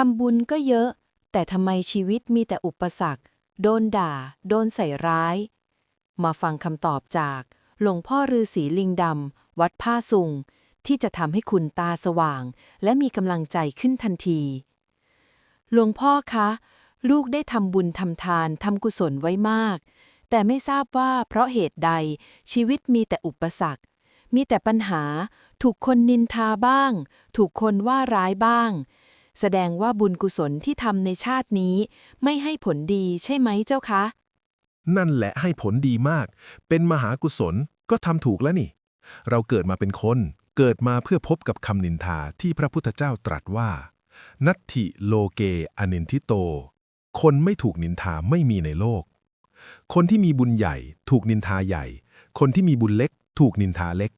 ทำบุญก็เยอะ แต่ทำไมชีวิตมีแต่อุปสรรค โดนด่า โดนใส่ร้าย มาฟังคำตอบจากหลวงพ่อฤาษีลิงดำ วัดผ้าสุง ที่จะทำให้คุณตาสว่าง และมีกำลังใจขึ้นทันที หลวงพ่อคะ ลูกได้ทำบุญทำทานทำกุศลไว้มาก แต่ไม่ทราบว่าเพราะเหตุใดชีวิตมีแต่อุปสรรค มีแต่ปัญหา ถูกคนนินทาบ้าง ถูกคนว่าร้ายบ้าง แสดงว่าบุญกุศลที่ทำในชาตินี้ ไม่ให้ผลดีใช่ไหมเจ้าคะ นั่นแหละให้ผลดีมาก เป็นมหากุศลก็ทำถูกแล้วนี่ เราเกิดมาเป็นคน เกิดมาเพื่อพบกับคำนินทาที่พระพุทธเจ้าตรัสว่า นัตถิโลเกอนินทิโต คนไม่ถูกนินทาไม่มีในโลก คนที่มีบุญใหญ่ ถูกนินทาใหญ่ คนที่มีบุญเล็ก ถูกนินทาเล็ก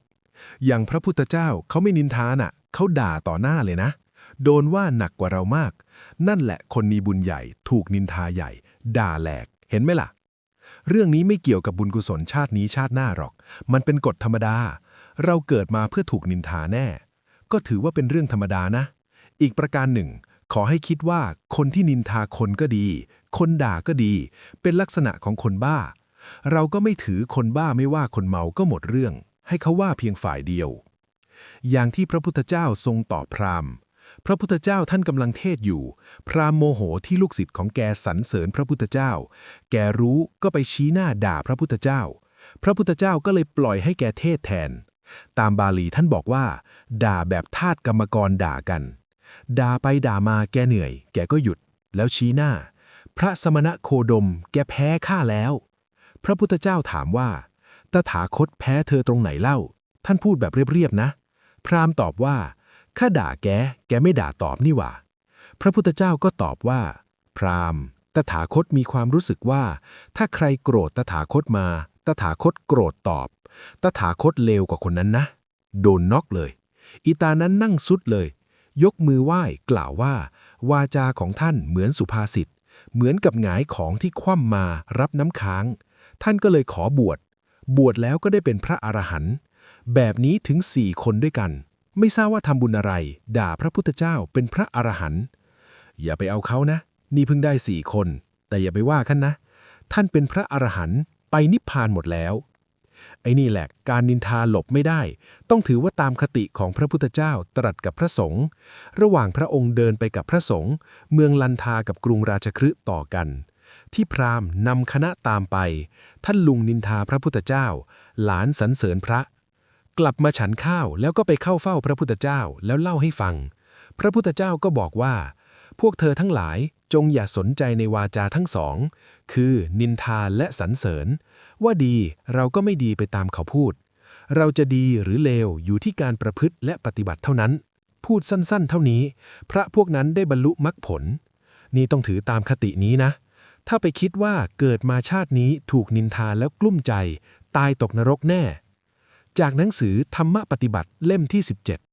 อย่างพระพุทธเจ้าเขาไม่นินทาน่ะ เขาด่าต่อหน้าเลยนะ โดนว่าหนักกว่าเรามาก นั่นแหละคนมีบุญใหญ่ ถูกนินทาใหญ่ ด่าแหลก เห็นไหมล่ะ เรื่องนี้ไม่เกี่ยวกับบุญกุศลชาตินี้ชาติหน้าหรอก มันเป็นกฎธรรมดา เราเกิดมาเพื่อถูกนินทาแน่ ก็ถือว่าเป็นเรื่องธรรมดานะ อีกประการหนึ่ง ขอให้คิดว่าคนที่นินทาคนก็ดี คนด่าก็ดี เป็นลักษณะของคนบ้า เราก็ไม่ถือคนบ้าไม่ว่าคนเมาก็หมดเรื่อง ให้เขาว่าเพียงฝ่ายเดียวอย่างที่พระพุทธเจ้าทรงตอบพราหมณ์ พระพุทธเจ้าท่านกำลังเทศอยู่ พราหมโมโหที่ลูกศิษย์ของแกสรรเสริญพระพุทธเจ้า แกรู้ก็ไปชี้หน้าด่าพระพุทธเจ้า พระพุทธเจ้าก็เลยปล่อยให้แกเทศแทน ตามบาลีท่านบอกว่า ด่าแบบทาสกรรมกรด่ากัน ด่าไปด่ามาแกเหนื่อย แกก็หยุด แล้วชี้หน้า พระสมณะโคดม แกแพ้ข้าแล้ว พระพุทธเจ้าถามว่าตถาคตแพ้เธอตรงไหนเล่า ท่านพูดแบบเรียบๆนะ พราหมณ์ตอบว่า ข้าด่าแก แกไม่ด่าตอบนี่หว่า พระพุทธเจ้าก็ตอบว่า พราหมณ์ ตถาคตมีความรู้สึกว่า ถ้าใครโกรธตถาคตมา ตถาคตโกรธตอบ ตถาคตเลวกว่าคนนั้นนะ โดนน็อกเลย อีตานั้นนั่งสุดเลย ยกมือไหว้กล่าวว่า วาจาของท่านเหมือนสุภาษิต เหมือนกับหงายของที่คว่ำมารับน้ำค้าง ท่านก็เลยขอบวช บวชแล้วก็ได้เป็นพระอรหันต์ แบบนี้ถึงสี่คนด้วยกัน ไม่ทราบว่าทำบุญอะไร ด่าพระพุทธเจ้าเป็นพระอรหันต์อย่าไปเอาเขานะ นี่เพิ่งได้สี่คน แต่อย่าไปว่าท่านนะ ท่านเป็นพระอรหันต์ไปนิพพานหมดแล้ว ไอ้นี่แหละ การนินทาหลบไม่ได้ ต้องถือว่าตามคติของพระพุทธเจ้าตรัสกับพระสงฆ์ระหว่างพระองค์เดินไปกับพระสงฆ์เมืองลันทากับกรุงราชคฤห์ต่อกัน ที่พราหมณ์นำคณะตามไป ท่านลุงนินทาพระพุทธเจ้า หลานสรรเสริญพระ กลับมาฉันข้าวแล้วก็ไปเข้าเฝ้าพระพุทธเจ้าแล้วเล่าให้ฟัง พระพุทธเจ้าก็บอกว่า พวกเธอทั้งหลายจงอย่าสนใจในวาจาทั้งสอง คือนินทาและสรรเสริญ ว่าดีเราก็ไม่ดีไปตามเขาพูด เราจะดีหรือเลวอยู่ที่การประพฤติและปฏิบัติเท่านั้น พูดสั้นๆ เท่านี้ พระพวกนั้นได้บรรลุมรรคผล นี่ต้องถือตามคตินี้นะ ถ้าไปคิดว่าเกิดมาชาตินี้ถูกนินทาแล้วกลุ้มใจ ตายตกนรกแน่ จากหนังสือธรรมปฏิบัติเล่มที่ 17